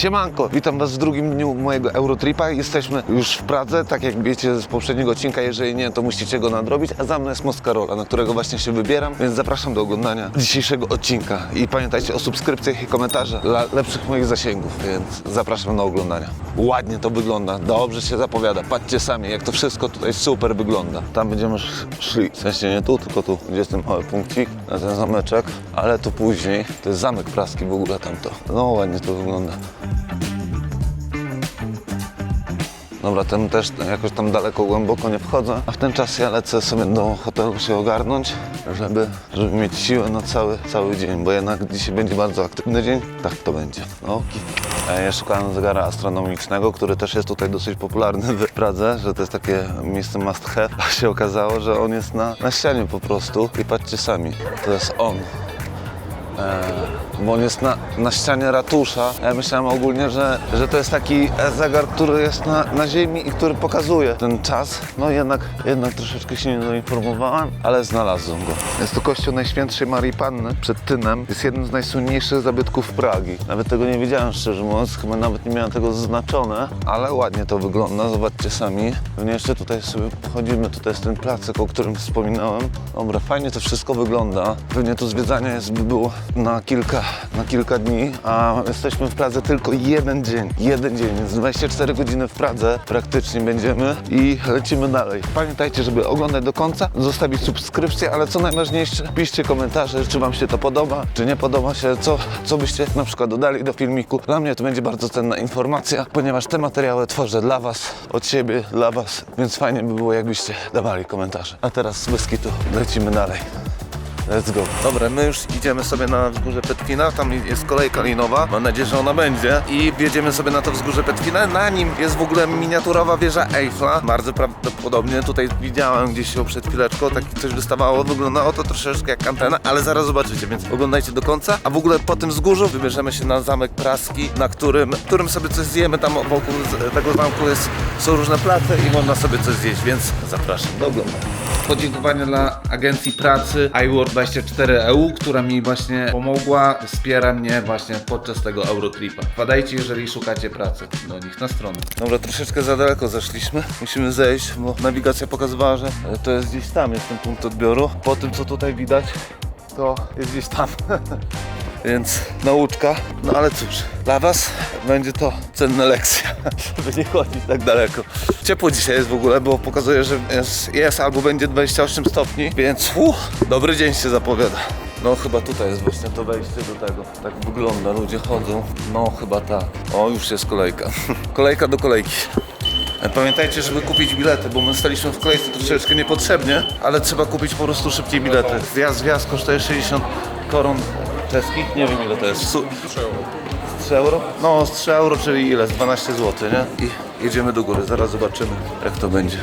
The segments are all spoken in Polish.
Siemanko, witam Was w drugim dniu mojego Eurotripa. Jesteśmy już w Pradze, tak jak wiecie z poprzedniego odcinka. Jeżeli nie, to musicie go nadrobić. A za mną jest Most Karola, na którego właśnie się wybieram, więc zapraszam do oglądania dzisiejszego odcinka. I pamiętajcie o subskrypcjach i komentarzach dla lepszych moich zasięgów, więc zapraszam do oglądania. Ładnie to wygląda, dobrze się zapowiada. Patrzcie sami, jak to wszystko tutaj super wygląda. Tam będziemy sz- szli, w sensie nie tu, tylko tu, gdzie jest ten mały punkcik, na ten zameczek, ale to później. To jest zamek praski w ogóle tamto. No ładnie to wygląda. Dobra, ten też jakoś tam daleko, głęboko nie wchodzę. A w ten czas ja lecę sobie do hotelu się ogarnąć, żeby, żeby mieć siłę na cały, cały dzień, bo jednak dzisiaj będzie bardzo aktywny dzień. Tak to będzie. No, okej. E, Ja szukałem zegara astronomicznego, który też jest tutaj dosyć popularny w Pradze, że to jest takie miejsce must have. A się okazało, że on jest na, na ścianie po prostu. I patrzcie sami, to jest on. Bo on jest na, na ścianie ratusza. Ja myślałem ogólnie, że, że to jest taki zegar, który jest na, na ziemi i który pokazuje ten czas. No jednak, jednak troszeczkę się nie doinformowałem, ale znalazłem go. Jest to kościół Najświętszej Marii Panny przed Tynem. Jest jednym z najsłynniejszych zabytków Pragi. Nawet tego nie wiedziałem szczerze mówiąc, chyba nawet nie miałem tego zaznaczone, ale ładnie to wygląda, zobaczcie sami. Pewnie jeszcze tutaj sobie wchodzimy, tutaj jest ten placek, o którym wspominałem. Dobra, fajnie to wszystko wygląda. Pewnie tu zwiedzanie jest, by było na kilka, na kilka dni, a jesteśmy w Pradze tylko jeden dzień. Jeden dzień, więc 24 godziny w Pradze praktycznie będziemy i lecimy dalej. Pamiętajcie, żeby oglądać do końca, zostawić subskrypcję, ale co najważniejsze, piszcie komentarze, czy Wam się to podoba, czy nie podoba się, co, co byście na przykład dodali do filmiku. Dla mnie to będzie bardzo cenna informacja, ponieważ te materiały tworzę dla Was, od siebie, dla Was, więc fajnie by było, jakbyście dawali komentarze. A teraz bez kitu, lecimy dalej. Let's go. Dobra, my już idziemy sobie na wzgórze Petwina, tam jest kolejka linowa, mam nadzieję, że ona będzie. I wjedziemy sobie na to wzgórze Petwina. Na nim jest w ogóle miniaturowa wieża Eiffla, bardzo prawdopodobnie, tutaj widziałem gdzieś ją przed chwileczką, tak coś wystawało, wyglądało to troszeczkę jak antena, ale zaraz zobaczycie, więc oglądajcie do końca, a w ogóle po tym wzgórzu wybierzemy się na zamek praski, na którym, którym sobie coś zjemy, tam wokół tego zamku jest, są różne place i można sobie coś zjeść, więc zapraszam do oglądania. Podziękowania dla agencji pracy iWork24EU, która mi właśnie pomogła, wspiera mnie właśnie podczas tego Eurotripa. Wpadajcie, jeżeli szukacie pracy do nich na stronę. Dobra, troszeczkę za daleko zeszliśmy. Musimy zejść, bo nawigacja pokazywała, że e, to jest gdzieś tam, jest ten punkt odbioru. Po tym, co tutaj widać, to jest gdzieś tam. Więc nauczka, no ale cóż, dla Was będzie to cenna lekcja, żeby nie chodzić tak daleko. Ciepło dzisiaj jest w ogóle, bo pokazuje, że jest, jest albo będzie 28 stopni, więc uh, dobry dzień się zapowiada. No chyba tutaj jest właśnie to wejście do tego. Tak wygląda, ludzie chodzą. No chyba tak. O, już jest kolejka. Kolejka do kolejki. Pamiętajcie, żeby kupić bilety, bo my staliśmy w kolejce troszeczkę niepotrzebnie, ale trzeba kupić po prostu szybciej bilety. Zjazd, wjazd kosztuje 60 koron czeskich, nie wiem ile to jest. Su- 3 euro? No, z 3 euro, czyli ile? Z 12 zł, nie? I jedziemy do góry, zaraz zobaczymy, jak to będzie.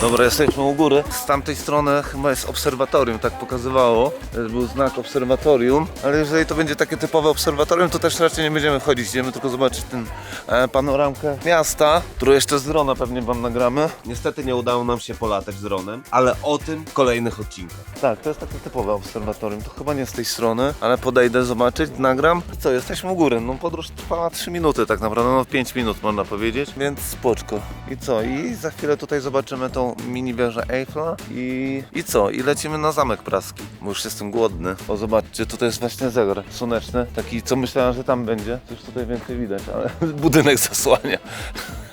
Dobra, jesteśmy u góry. Z tamtej strony chyba jest obserwatorium, tak pokazywało. Był znak obserwatorium, ale jeżeli to będzie takie typowe obserwatorium, to też raczej nie będziemy wchodzić. Idziemy tylko zobaczyć ten e, panoramkę miasta, którą jeszcze z drona pewnie wam nagramy. Niestety nie udało nam się polatać z dronem, ale o tym w kolejnych odcinkach. Tak, to jest takie typowe obserwatorium. To chyba nie z tej strony, ale podejdę zobaczyć, nagram. I co, jesteśmy u góry. No podróż trwała 3 minuty tak naprawdę, no 5 minut można powiedzieć, więc spoczko. I co, i za chwilę tutaj zobaczymy tą mini wieżę Eiffla i, i co, i lecimy na Zamek Praski, bo już jestem głodny. O zobaczcie, tutaj jest właśnie zegar słoneczny, taki co myślałem, że tam będzie. Coś tutaj więcej widać, ale budynek zasłania.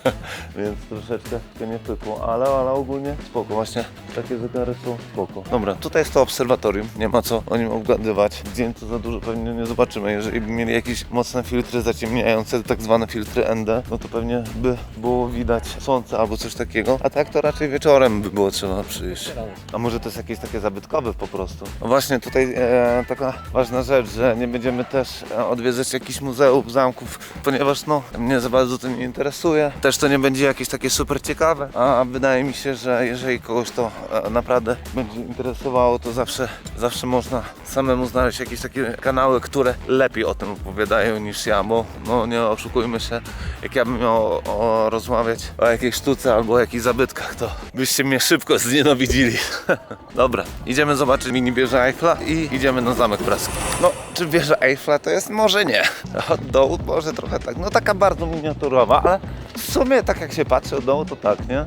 Więc troszeczkę się nie pykło, ale, ale ogólnie spoko, właśnie takie zegary są spoko. Dobra, tutaj jest to obserwatorium, nie ma co o nim obgadywać. Dzień to za dużo pewnie nie zobaczymy, jeżeli by mieli jakieś mocne filtry zaciemniające, tak zwane filtry ND, no to pewnie by było widać słońce albo coś takiego, a tak to raczej wieczorem by było trzeba przyjść. A może to jest jakieś takie zabytkowe po prostu? No właśnie tutaj e, taka ważna rzecz, że nie będziemy też e, odwiedzać jakichś muzeów, zamków, ponieważ no mnie za bardzo to nie interesuje. Też też to nie będzie jakieś takie super ciekawe, a wydaje mi się, że jeżeli kogoś to e, naprawdę będzie interesowało, to zawsze, zawsze można samemu znaleźć jakieś takie kanały, które lepiej o tym opowiadają niż ja, bo no nie oszukujmy się, jak ja bym miał o, rozmawiać o jakiejś sztuce albo o jakichś zabytkach, to byście mnie szybko znienawidzili. Dobra, idziemy zobaczyć mini wieżę Eiffla i idziemy na Zamek Praski. No, czy wieża Eiffla to jest? Może nie. Od dołu może trochę tak, no taka bardzo miniaturowa, ale w sumie tak jak się patrzy od dołu, to tak, nie?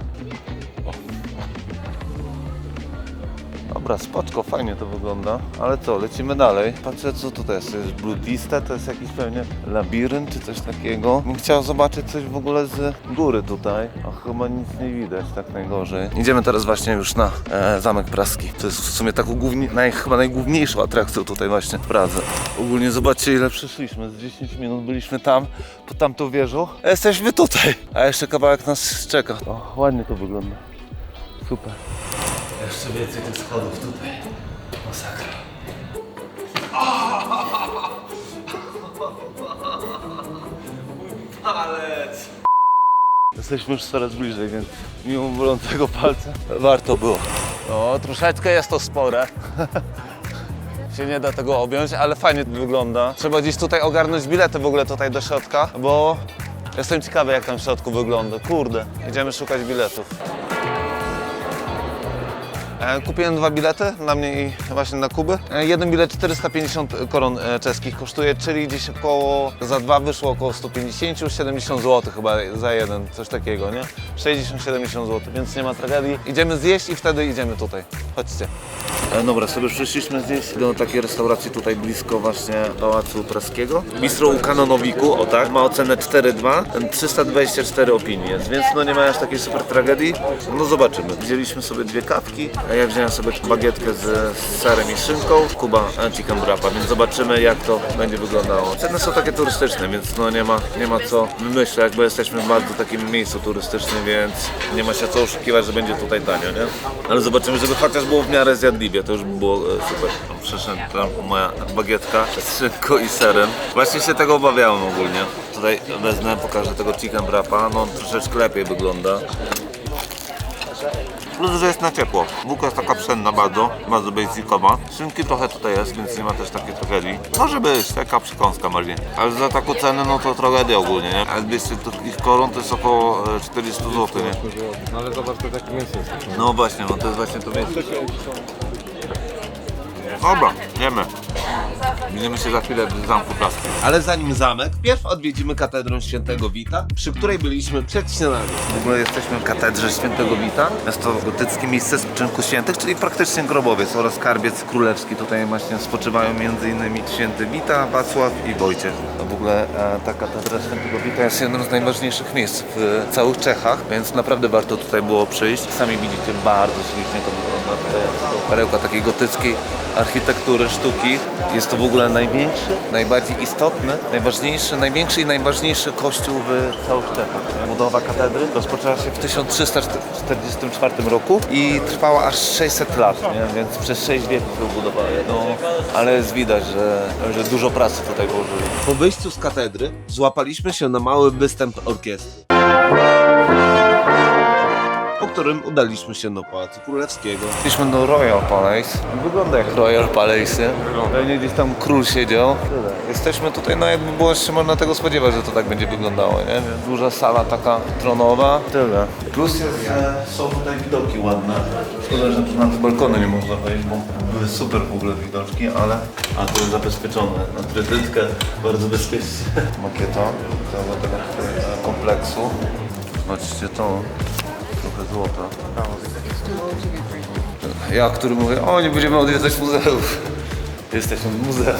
Dobra, spoczko, fajnie to wygląda. Ale co, lecimy dalej. Patrzę co tutaj jest. To jest bludista, to jest jakiś pewnie labirynt czy coś takiego. Bym chciał zobaczyć coś w ogóle z góry tutaj. A chyba nic nie widać, tak najgorzej. Idziemy teraz właśnie już na e, Zamek Praski. To jest w sumie taką główni, naj, chyba najgłówniejszą atrakcją tutaj właśnie w Pradze. Ogólnie zobaczcie ile przeszliśmy. Z 10 minut byliśmy tam, pod tamtą wieżą. A jesteśmy tutaj. A jeszcze kawałek nas czeka. O, ładnie to wygląda. Super. Jeszcze więcej tych schodów tutaj. Masakra. Palec! Jesteśmy już coraz bliżej, więc mimo bolącego palca warto było. No, troszeczkę jest to spore. się nie da tego objąć, ale fajnie to wygląda. Trzeba gdzieś tutaj ogarnąć bilety w ogóle tutaj do środka, bo jestem ciekawy jak tam w środku wygląda. Kurde, idziemy szukać biletów. E, Kupiłem dwa bilety, na mnie i właśnie na Kuby. E, Jeden bilet 450 koron e, czeskich kosztuje, czyli gdzieś około, za dwa wyszło około 150-70 zł chyba za jeden, coś takiego, nie? 60-70 zł, więc nie ma tragedii. Idziemy zjeść i wtedy idziemy tutaj. Chodźcie. E, Dobra, sobie przyszliśmy gdzieś do takiej restauracji tutaj blisko właśnie Pałacu Praskiego. Bistro u Kanonowiku, o tak, ma ocenę 4,2, 324 opinii jest, więc no nie ma aż takiej super tragedii. No zobaczymy. Wzięliśmy sobie dwie kawki, ja wziąłem sobie bagietkę z serem i szynką, Kuba chicken wrapa, więc zobaczymy jak to będzie wyglądało. Ceny są takie turystyczne, więc no nie ma, nie ma co wymyślać, bo jesteśmy w bardzo takim miejscu turystycznym, więc nie ma się co oszukiwać, że będzie tutaj tanio, nie? Ale zobaczymy, żeby chociaż było w miarę zjadliwie, to już by było e, super. Przyszedł tam moja bagietka z szynką i serem. Właśnie się tego obawiałem ogólnie. Tutaj wezmę, pokażę tego chicken wrapa, no on troszeczkę lepiej wygląda. Plus, że jest na ciepło. Bułka jest taka pszenna bardzo, bardzo basicowa. Szynki trochę tutaj jest, więc nie ma też takiej tragedii. Może być, taka przekąska bardziej. Ale za taką cenę, no to tragedia ogólnie, nie? A 200 turkich koron to jest około e, 400 zł, nie? No ale zobacz, to taki miejsce jest. No właśnie, no to jest właśnie to miejsce. Dobra, jemy. Widzimy się za chwilę w Zamku Praski. Ale zanim zamek, pierw odwiedzimy katedrę świętego Wita, przy której byliśmy przed śniadaniem. W ogóle jesteśmy w katedrze świętego Wita. Jest to gotyckie miejsce spoczynku świętych, czyli praktycznie grobowiec oraz skarbiec królewski. Tutaj właśnie spoczywają m.in. święty Wita, Wacław i Wojciech. No w ogóle e, ta katedra świętego Wita jest jednym z najważniejszych miejsc w e, całych Czechach, więc naprawdę warto tutaj było przyjść. Sami widzicie, bardzo ślicznie to wygląda. To perełka takiej gotyckiej architektury, sztuki. Jest to w ogóle największy, najbardziej istotny, najważniejszy, największy i najważniejszy kościół w całych Czechach. Budowa katedry rozpoczęła się w 1344 roku i trwała aż 600 lat, nie? więc przez 6 wieków ją budowali. No, ale jest widać, że, że dużo pracy tutaj włożyli. Po wyjściu z katedry złapaliśmy się na mały występ orkiestry. Którym udaliśmy się do Pałacu Królewskiego. Szliśmy do Royal Palace. Wygląda jak Royal Palace, nie? Pewnie gdzieś tam król siedział. Jesteśmy tutaj, no jakby było się można tego spodziewać, że to tak będzie wyglądało, nie? Duża sala taka tronowa. Tyle. Plus jest, e, są tutaj widoki ładne. Szkoda, że tu na te balkony nie można wejść, bo były super w ogóle widoczki, ale... A to jest zabezpieczone na trytytkę, bardzo bezpiecznie. Makieta tego e, kompleksu. Zobaczcie to. Trochę złota. Ja, który mówię, o nie będziemy odwiedzać muzeów. Jesteśmy w muzeum.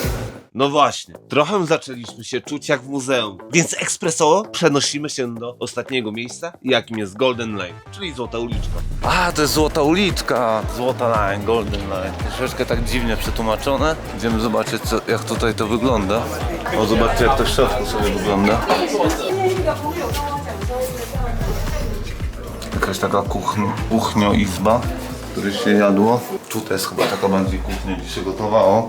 No właśnie, trochę zaczęliśmy się czuć jak w muzeum, więc ekspresowo przenosimy się do ostatniego miejsca, jakim jest Golden Lane, czyli Złota Uliczka. A, to jest Złota Uliczka. Złota Line, Golden Line. Troszeczkę tak dziwnie przetłumaczone. Idziemy zobaczyć, co, jak tutaj to wygląda. O, zobaczcie, jak to w środku sobie wygląda. Jakaś taka kuchnia, kuchnio-izba, w której się jadło. Tutaj jest chyba taka bardziej kuchnia, gdzie się gotowało.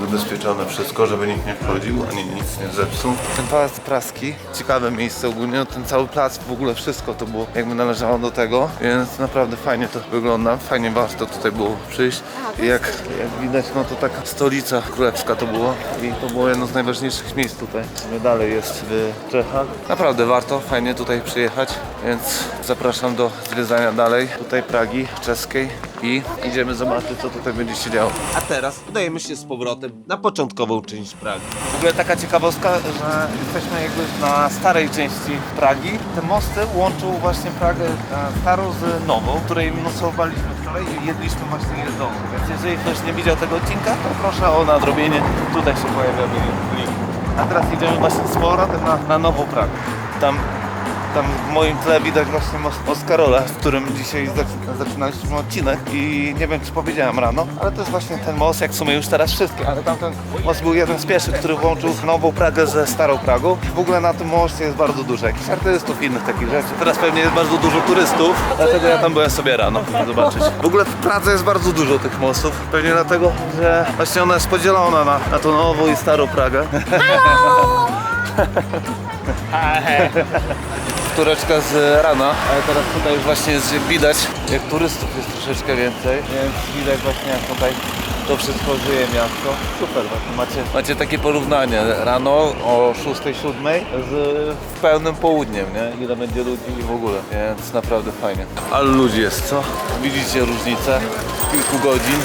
Zabezpieczone wszystko, żeby nikt nie wchodził, ani nic nie zepsuł. Ten pałac praski, ciekawe miejsce ogólnie, no ten cały plac, w ogóle wszystko to było jakby należało do tego, więc naprawdę fajnie to wygląda, fajnie warto tutaj było przyjść. I jak, jak widać, no to taka stolica królewska to było i to było jedno z najważniejszych miejsc tutaj. My dalej jest w Czechach. Naprawdę warto, fajnie tutaj przyjechać, więc zapraszam do zwiedzania dalej, tutaj Pragi czeskiej i idziemy zobaczyć, co tutaj będzie się działo. A teraz udajemy się z powrotem na początkową część Pragi. W ogóle taka ciekawostka, że jesteśmy jakby na starej części Pragi. Te mosty łączą właśnie Pragę e, starą z nową, której mnóstwo baliśmy wczoraj i jedliśmy właśnie jedząco. Więc jeżeli ktoś nie widział tego odcinka, to proszę o nadrobienie. Tutaj się pojawia w link. A teraz idziemy właśnie z powrotem na, na nową Pragę. Tam tam w moim tle widać właśnie most Oskarola, w którym dzisiaj zaczy- zaczynaliśmy odcinek i nie wiem czy powiedziałem rano, ale to jest właśnie ten most, jak w sumie już teraz wszystkie, ale tamten most był jeden z pierwszych, który łączył nową Pragę ze starą Pragą. W ogóle na tym moście jest bardzo dużo jakichś artystów, innych takich rzeczy. Teraz pewnie jest bardzo dużo turystów, dlatego ja tam byłem sobie rano, żeby zobaczyć. W ogóle w Pradze jest bardzo dużo tych mostów, pewnie dlatego, że właśnie ona jest podzielona na, na tą nową i starą Pragę. tureczka z rana, ale teraz tutaj już właśnie jest widać, jak turystów jest troszeczkę więcej, więc widać właśnie jak tutaj to wszystko żyje miasto. Super, właśnie macie, macie takie porównanie rano o 6-7 z pełnym południem, nie? Ile będzie ludzi i w ogóle, więc naprawdę fajnie. Ale ludzi jest, co? Widzicie różnicę? Kilku godzin.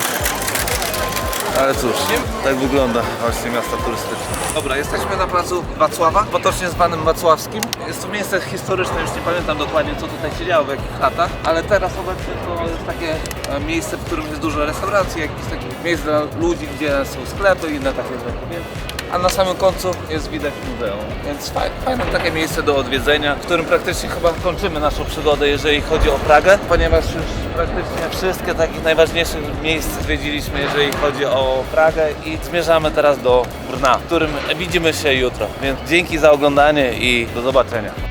Ale cóż, tak wygląda właśnie miasto turystyczne. Dobra, jesteśmy na placu Wacława, potocznie zwanym Wacławskim. Jest to miejsce historyczne, już nie pamiętam dokładnie co tutaj się działo, w jakich latach, ale teraz obecnie to jest takie e, miejsce, w którym jest dużo restauracji, jakichś takich miejsc dla ludzi, gdzie są sklepy i inne takie rzeczy. A na samym końcu jest widać muzeum. Więc fajne, fajne takie miejsce do odwiedzenia, w którym praktycznie chyba kończymy naszą przygodę, jeżeli chodzi o Pragę, ponieważ już praktycznie wszystkie takich najważniejszych miejsc zwiedziliśmy, jeżeli chodzi o Pragę i zmierzamy teraz do Brna, w którym widzimy się jutro. Więc dzięki za oglądanie i do zobaczenia.